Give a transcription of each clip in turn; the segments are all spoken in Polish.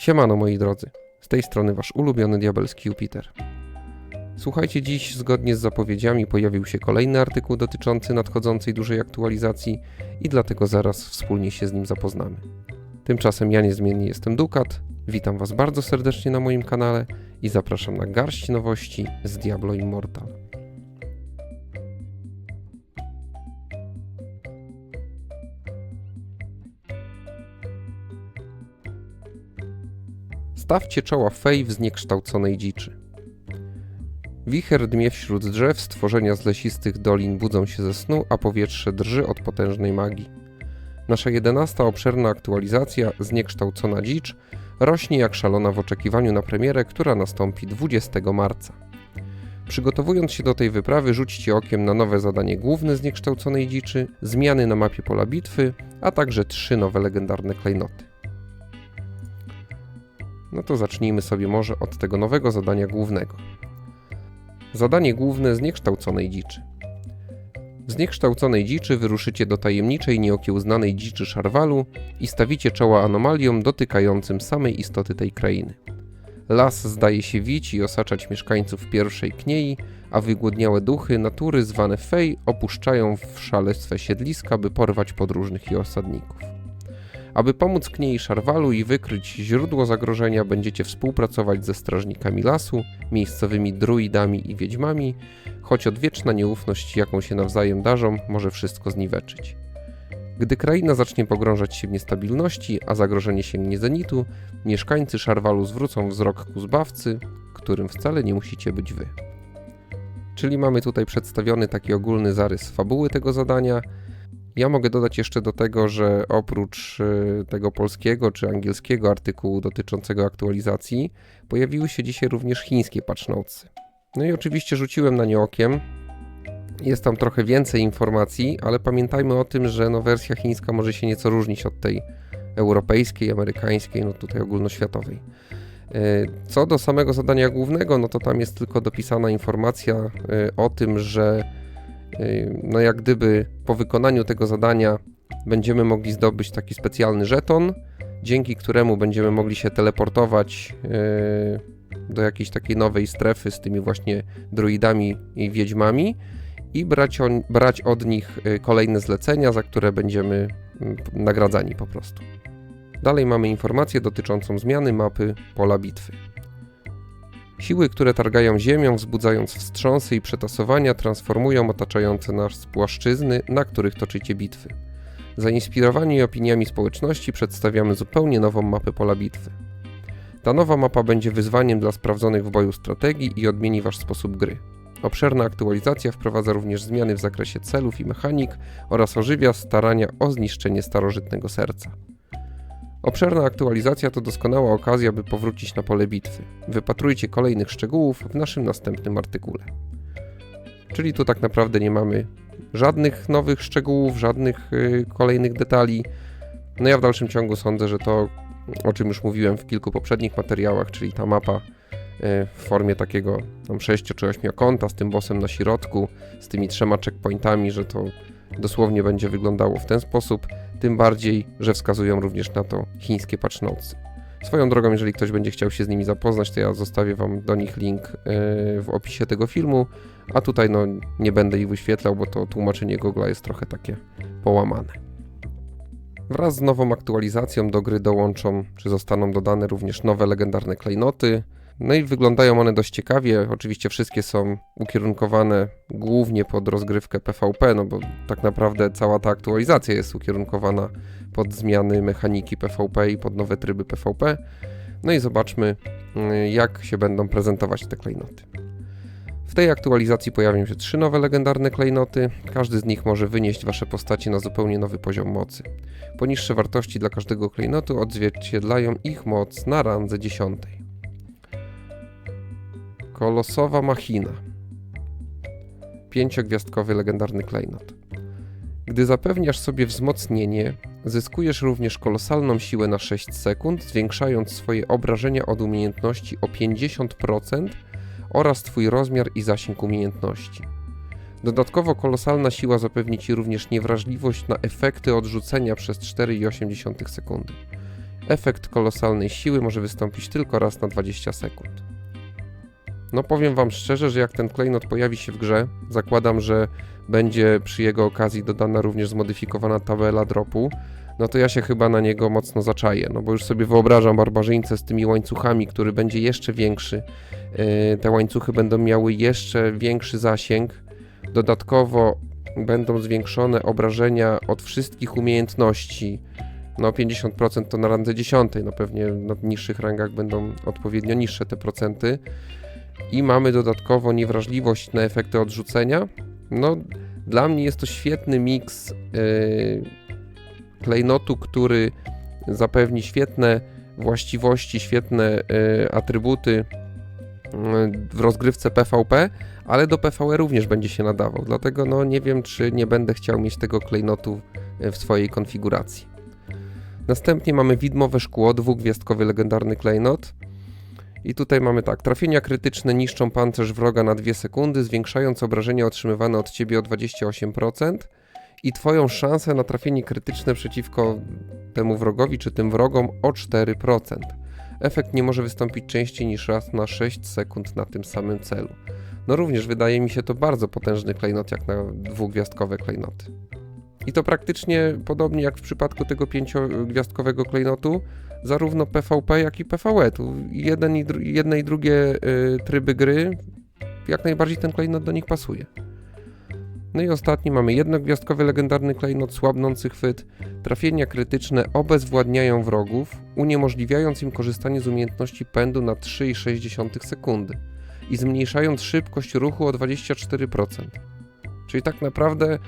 Siemano moi drodzy, z tej strony wasz ulubiony diabelski Jupiter. Słuchajcie, dziś zgodnie z zapowiedziami pojawił się kolejny artykuł dotyczący nadchodzącej dużej aktualizacji i dlatego zaraz wspólnie się z nim zapoznamy. Tymczasem ja niezmiennie jestem Dukat, witam was bardzo serdecznie na moim kanale i zapraszam na garść nowości z Diablo Immortal. Stawcie czoła fej w zniekształconej dziczy. Wicher dmie wśród drzew, stworzenia z lesistych dolin budzą się ze snu, a powietrze drży od potężnej magii. Nasza jedenasta obszerna aktualizacja, zniekształcona dzicz, rośnie jak szalona w oczekiwaniu na premierę, która nastąpi 20 marca. Przygotowując się do tej wyprawy, rzućcie okiem na nowe zadanie główne zniekształconej dziczy, zmiany na mapie pola bitwy, a także trzy nowe legendarne klejnoty. No to zacznijmy sobie może od tego nowego zadania głównego. Zadanie główne zniekształconej dziczy. W zniekształconej dziczy wyruszycie do tajemniczej, nieokiełznanej dziczy Szarwalu i stawicie czoła anomaliom dotykającym samej istoty tej krainy. Las zdaje się wić i osaczać mieszkańców pierwszej kniei, a wygłodniałe duchy natury zwane fej opuszczają w szale swe siedliska, by porwać podróżnych i osadników. Aby pomóc Kniei Szarwalu i wykryć źródło zagrożenia, będziecie współpracować ze strażnikami lasu, miejscowymi druidami i wiedźmami, choć odwieczna nieufność, jaką się nawzajem darzą, może wszystko zniweczyć. Gdy kraina zacznie pogrążać się w niestabilności, a zagrożenie sięgnie zenitu, mieszkańcy Szarwalu zwrócą wzrok ku zbawcy, którym wcale nie musicie być wy. Czyli mamy tutaj przedstawiony taki ogólny zarys fabuły tego zadania, ja mogę dodać jeszcze do tego, że oprócz y, tego polskiego czy angielskiego artykułu dotyczącego aktualizacji, pojawiły się dzisiaj również chińskie patch. No i oczywiście rzuciłem na nie okiem. Jest tam trochę więcej informacji, ale pamiętajmy o tym, że no wersja chińska może się nieco różnić od tej europejskiej, amerykańskiej, no tutaj ogólnoświatowej. Y, co do samego zadania głównego, no to tam jest tylko dopisana informacja y, o tym, że no jak gdyby po wykonaniu tego zadania będziemy mogli zdobyć taki specjalny żeton, dzięki któremu będziemy mogli się teleportować do jakiejś takiej nowej strefy z tymi właśnie druidami i wiedźmami i brać, brać od nich kolejne zlecenia, za które będziemy nagradzani po prostu. Dalej mamy informację dotyczącą zmiany mapy pola bitwy. Siły, które targają ziemią, wzbudzając wstrząsy i przetasowania, transformują otaczające nas płaszczyzny, na których toczycie bitwy. Zainspirowani opiniami społeczności przedstawiamy zupełnie nową mapę pola bitwy. Ta nowa mapa będzie wyzwaniem dla sprawdzonych w boju strategii i odmieni wasz sposób gry. Obszerna aktualizacja wprowadza również zmiany w zakresie celów i mechanik oraz ożywia starania o zniszczenie starożytnego serca. Obszerna aktualizacja to doskonała okazja, by powrócić na pole bitwy. Wypatrujcie kolejnych szczegółów w naszym następnym artykule. Czyli tu tak naprawdę nie mamy żadnych nowych szczegółów, żadnych y, kolejnych detali. No ja w dalszym ciągu sądzę, że to, o czym już mówiłem w kilku poprzednich materiałach, czyli ta mapa y, w formie takiego tam 6 czy 8 kąta z tym bossem na środku, z tymi trzema checkpointami, że to dosłownie będzie wyglądało w ten sposób, tym bardziej, że wskazują również na to chińskie patch notes. Swoją drogą, jeżeli ktoś będzie chciał się z nimi zapoznać, to ja zostawię Wam do nich link e, w opisie tego filmu, a tutaj no, nie będę ich wyświetlał, bo to tłumaczenie Google jest trochę takie połamane. Wraz z nową aktualizacją do gry dołączą, czy zostaną dodane również nowe legendarne klejnoty, no i wyglądają one dość ciekawie. Oczywiście wszystkie są ukierunkowane głównie pod rozgrywkę PvP, no bo tak naprawdę cała ta aktualizacja jest ukierunkowana pod zmiany mechaniki PvP i pod nowe tryby PvP. No i zobaczmy, y, jak się będą prezentować te klejnoty. W tej aktualizacji pojawią się trzy nowe legendarne klejnoty. Każdy z nich może wynieść wasze postaci na zupełnie nowy poziom mocy. Poniższe wartości dla każdego klejnotu odzwierciedlają ich moc na randze 10. Kolosowa machina. Pięciogwiazdkowy legendarny klejnot. Gdy zapewniasz sobie wzmocnienie, zyskujesz również kolosalną siłę na 6 sekund, zwiększając swoje obrażenia od umiejętności o 50% oraz Twój rozmiar i zasięg umiejętności. Dodatkowo kolosalna siła zapewni Ci również niewrażliwość na efekty odrzucenia przez 4,8 sekundy. Efekt kolosalnej siły może wystąpić tylko raz na 20 sekund. No powiem wam szczerze, że jak ten klejnot pojawi się w grze, zakładam, że będzie przy jego okazji dodana również zmodyfikowana tabela dropu, no to ja się chyba na niego mocno zaczaję, no bo już sobie wyobrażam barbarzyńcę z tymi łańcuchami, który będzie jeszcze większy. Yy, Te łańcuchy będą miały jeszcze większy zasięg. Dodatkowo będą zwiększone obrażenia od wszystkich umiejętności. No 50% to na randze 10, no pewnie na niższych rangach będą odpowiednio niższe te procenty. I mamy dodatkowo niewrażliwość na efekty odrzucenia. No dla mnie jest to świetny miks yy, klejnotu, który zapewni świetne właściwości, świetne y, atrybuty y, w rozgrywce PvP, ale do PvE również będzie się nadawał. Dlatego no, nie wiem, czy nie będę chciał mieć tego klejnotu y, w swojej konfiguracji. Następnie mamy widmowe szkło, dwugwiazdkowy legendarny klejnot. I tutaj mamy tak, trafienia krytyczne niszczą pancerz wroga na 2 sekundy, zwiększając obrażenia otrzymywane od ciebie o 28% i twoją szansę na trafienie krytyczne przeciwko temu wrogowi czy tym wrogom o 4%. Efekt nie może wystąpić częściej niż raz na 6 sekund na tym samym celu. No również wydaje mi się to bardzo potężny klejnot jak na dwugwiazdkowe klejnoty. I to praktycznie podobnie jak w przypadku tego pięciogwiazdkowego klejnotu, zarówno PvP jak i PvE. Tu jeden i jedne i drugie y, tryby gry, jak najbardziej ten klejnot do nich pasuje. No i ostatni mamy jednogwiazdkowy legendarny klejnot słabnący chwyt. Trafienia krytyczne obezwładniają wrogów, uniemożliwiając im korzystanie z umiejętności pędu na 3,6 sekundy i zmniejszając szybkość ruchu o 24%. Czyli tak naprawdę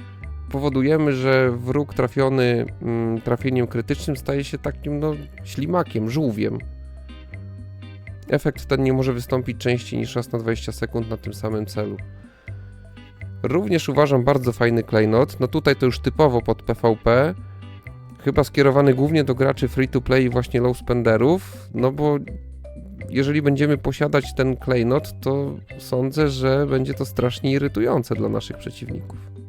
powodujemy, że wróg trafiony mm, trafieniem krytycznym staje się takim no, ślimakiem, żółwiem. Efekt ten nie może wystąpić częściej niż raz na 20 sekund na tym samym celu. Również uważam bardzo fajny klejnot. No tutaj to już typowo pod PvP. Chyba skierowany głównie do graczy free to play i właśnie low spenderów. No bo jeżeli będziemy posiadać ten klejnot, to sądzę, że będzie to strasznie irytujące dla naszych przeciwników.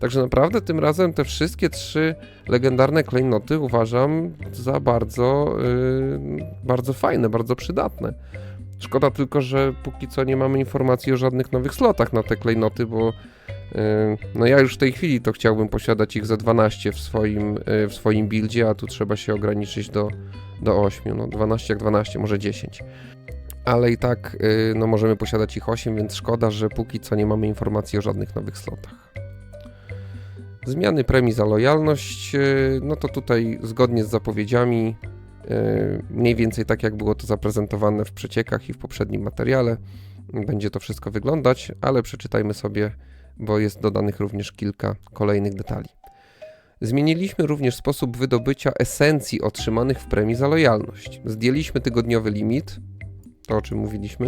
Także naprawdę tym razem te wszystkie trzy legendarne klejnoty uważam za bardzo, yy, bardzo fajne, bardzo przydatne. Szkoda tylko, że póki co nie mamy informacji o żadnych nowych slotach na te klejnoty, bo yy, no ja już w tej chwili to chciałbym posiadać ich ze 12 w swoim, yy, w swoim buildzie, a tu trzeba się ograniczyć do, do 8, no 12 jak 12, może 10. Ale i tak yy, no możemy posiadać ich 8, więc szkoda, że póki co nie mamy informacji o żadnych nowych slotach. Zmiany premii za lojalność, yy, no to tutaj zgodnie z zapowiedziami Yy, mniej więcej tak jak było to zaprezentowane w przeciekach i w poprzednim materiale. Będzie to wszystko wyglądać, ale przeczytajmy sobie, bo jest dodanych również kilka kolejnych detali. Zmieniliśmy również sposób wydobycia esencji otrzymanych w premii za lojalność. Zdjęliśmy tygodniowy limit, to o czym mówiliśmy,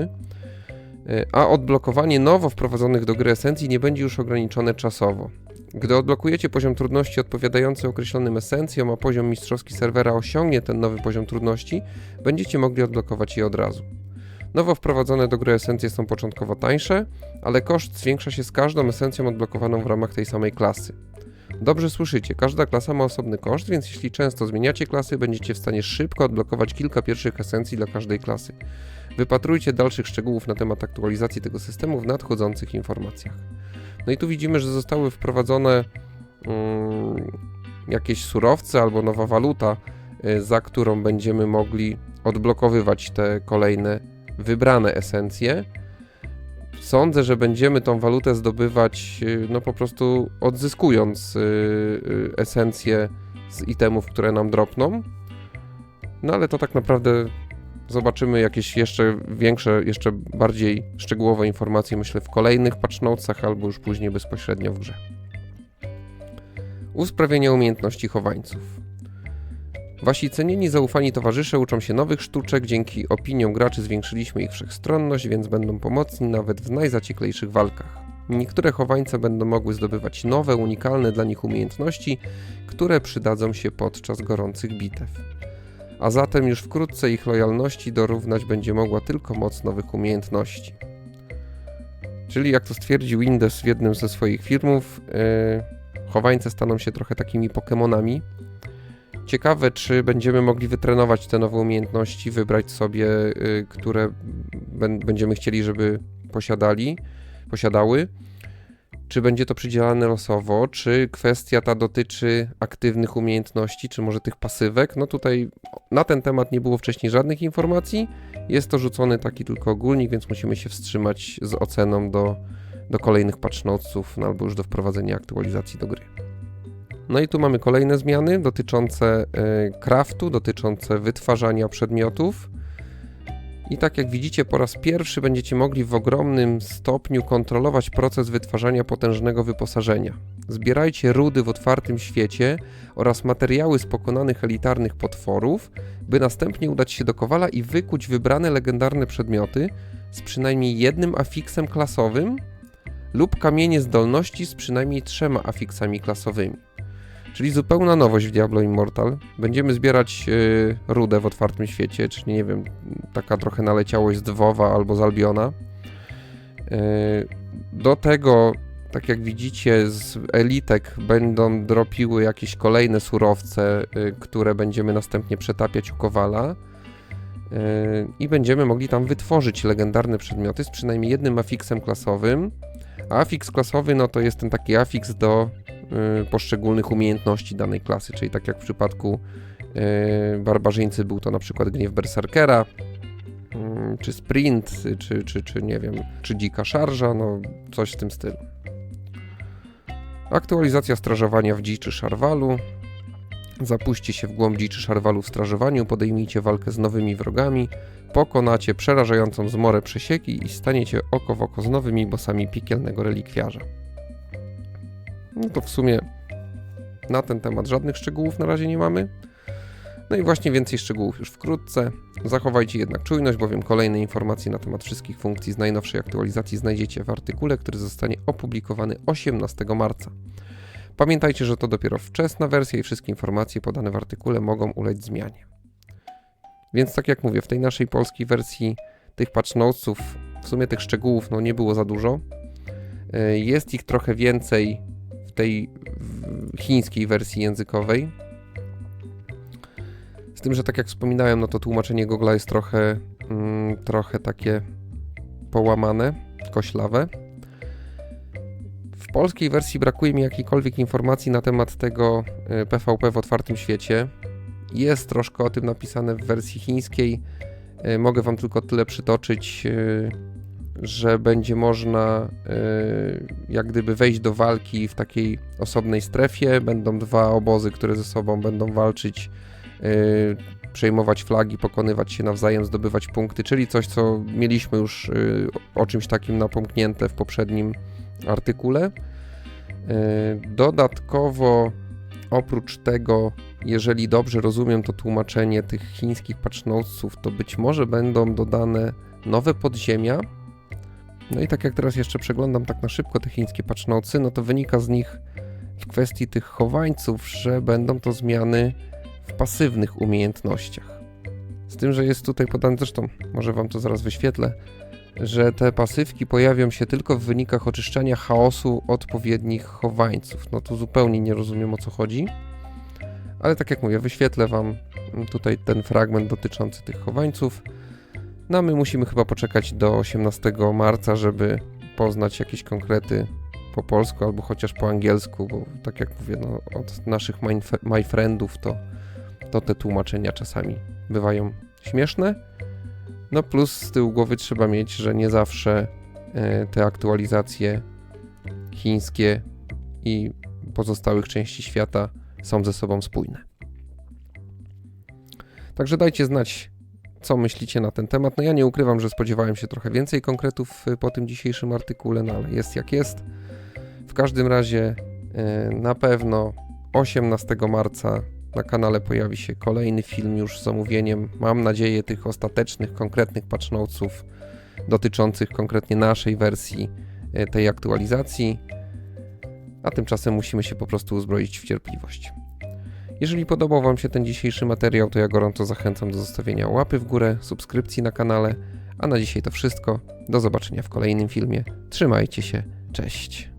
yy, a odblokowanie nowo wprowadzonych do gry esencji nie będzie już ograniczone czasowo. Gdy odblokujecie poziom trudności odpowiadający określonym esencjom, a poziom mistrzowski serwera osiągnie ten nowy poziom trudności, będziecie mogli odblokować je od razu. Nowo wprowadzone do gry esencje są początkowo tańsze, ale koszt zwiększa się z każdą esencją odblokowaną w ramach tej samej klasy. Dobrze słyszycie, każda klasa ma osobny koszt, więc jeśli często zmieniacie klasy, będziecie w stanie szybko odblokować kilka pierwszych esencji dla każdej klasy. Wypatrujcie dalszych szczegółów na temat aktualizacji tego systemu w nadchodzących informacjach. No i tu widzimy, że zostały wprowadzone mm, jakieś surowce albo nowa waluta, y, za którą będziemy mogli odblokowywać te kolejne wybrane esencje. Sądzę, że będziemy tą walutę zdobywać y, no po prostu odzyskując y, esencje z itemów, które nam dropną. No ale to tak naprawdę zobaczymy jakieś jeszcze większe, jeszcze bardziej szczegółowe informacje, myślę, w kolejnych patch notesach albo już później bezpośrednio w grze. Usprawnienie umiejętności chowańców. Wasi cenieni, zaufani towarzysze uczą się nowych sztuczek, dzięki opiniom graczy zwiększyliśmy ich wszechstronność, więc będą pomocni nawet w najzacieklejszych walkach. Niektóre chowańce będą mogły zdobywać nowe, unikalne dla nich umiejętności, które przydadzą się podczas gorących bitew a zatem już wkrótce ich lojalności dorównać będzie mogła tylko moc nowych umiejętności. Czyli jak to stwierdził Indes w jednym ze swoich filmów, yy, chowańce staną się trochę takimi Pokémonami. Ciekawe, czy będziemy mogli wytrenować te nowe umiejętności, wybrać sobie, y, które bę- będziemy chcieli, żeby posiadali, posiadały. Czy będzie to przydzielane losowo, czy kwestia ta dotyczy aktywnych umiejętności, czy może tych pasywek? No tutaj na ten temat nie było wcześniej żadnych informacji. Jest to rzucony taki tylko ogólnik, więc musimy się wstrzymać z oceną do, do kolejnych patch no albo już do wprowadzenia aktualizacji do gry. No i tu mamy kolejne zmiany dotyczące y, craftu, dotyczące wytwarzania przedmiotów. I tak jak widzicie, po raz pierwszy będziecie mogli w ogromnym stopniu kontrolować proces wytwarzania potężnego wyposażenia. Zbierajcie rudy w otwartym świecie oraz materiały z pokonanych elitarnych potworów, by następnie udać się do Kowala i wykuć wybrane legendarne przedmioty z przynajmniej jednym afiksem klasowym lub kamienie zdolności z przynajmniej trzema afiksami klasowymi. Czyli zupełna nowość w Diablo Immortal. Będziemy zbierać yy, rudę w otwartym świecie, czyli nie wiem, taka trochę naleciałość z Dwowa albo z Albiona. Yy, do tego, tak jak widzicie, z elitek będą dropiły jakieś kolejne surowce, yy, które będziemy następnie przetapiać u Kowala. Yy, I będziemy mogli tam wytworzyć legendarne przedmioty z przynajmniej jednym afiksem klasowym. A afiks klasowy, no to jest ten taki afiks do y, poszczególnych umiejętności danej klasy, czyli tak jak w przypadku y, barbarzyńcy był to na przykład gniew berserkera, y, czy sprint, czy, czy, czy nie wiem, czy dzika szarża, no coś w tym stylu. Aktualizacja strażowania w dziczy szarwalu. Zapuśćcie się w głąb dziczy szarwalu w strażowaniu, podejmijcie walkę z nowymi wrogami, pokonacie przerażającą zmorę przesieki i staniecie oko w oko z nowymi bossami piekielnego relikwiarza. No to w sumie na ten temat żadnych szczegółów na razie nie mamy. No i właśnie więcej szczegółów już wkrótce. Zachowajcie jednak czujność, bowiem kolejne informacje na temat wszystkich funkcji z najnowszej aktualizacji znajdziecie w artykule, który zostanie opublikowany 18 marca. Pamiętajcie, że to dopiero wczesna wersja i wszystkie informacje podane w artykule mogą ulec zmianie. Więc tak jak mówię, w tej naszej polskiej wersji tych patch notesów, w sumie tych szczegółów no nie było za dużo. Y, Jest ich trochę więcej tej chińskiej wersji językowej. Z tym, że tak jak wspominałem, no to tłumaczenie Google'a jest trochę, mm, trochę takie połamane, koślawe. W polskiej wersji brakuje mi jakiejkolwiek informacji na temat tego y, PvP w otwartym świecie. Jest troszkę o tym napisane w wersji chińskiej. Y, Mogę Wam tylko tyle przytoczyć, y, że będzie można y, jak gdyby wejść do walki w takiej osobnej strefie. Będą dwa obozy, które ze sobą będą walczyć, y, przejmować flagi, pokonywać się nawzajem, zdobywać punkty, czyli coś, co mieliśmy już y, o czymś takim napomknięte w poprzednim artykule. Dodatkowo, oprócz tego, jeżeli dobrze rozumiem to tłumaczenie tych chińskich patch notesów, to być może będą dodane nowe podziemia. No i tak jak teraz jeszcze przeglądam tak na szybko te chińskie patch notesy, no to wynika z nich w kwestii tych chowańców, że będą to zmiany w pasywnych umiejętnościach. Z tym, że jest tutaj podane, zresztą może wam to zaraz wyświetlę, że te pasywki pojawią się tylko w wynikach oczyszczania chaosu odpowiednich chowańców. No tu zupełnie nie rozumiem o co chodzi. Ale tak jak mówię, wyświetlę wam tutaj ten fragment dotyczący tych chowańców. No a my musimy chyba poczekać do 18 marca, żeby poznać jakieś konkrety po polsku albo chociaż po angielsku, bo tak jak mówię, no, od naszych my friendów to, to te tłumaczenia czasami bywają śmieszne. No plus z tyłu głowy trzeba mieć, że nie zawsze e, te aktualizacje chińskie i pozostałych części świata są ze sobą spójne. Także dajcie znać, co myślicie na ten temat. No ja nie ukrywam, że spodziewałem się trochę więcej konkretów y, po tym dzisiejszym artykule, no ale jest jak jest. W każdym razie y, na pewno 18 marca na kanale pojawi się kolejny film już z omówieniem, mam nadzieję, tych ostatecznych, konkretnych patch dotyczących konkretnie naszej wersji y, tej aktualizacji. A tymczasem musimy się po prostu uzbroić w cierpliwość. Jeżeli podobał Wam się ten dzisiejszy materiał, to ja gorąco zachęcam do zostawienia łapy w górę, subskrypcji na kanale. A na dzisiaj to wszystko. Do zobaczenia w kolejnym filmie. Trzymajcie się. Cześć.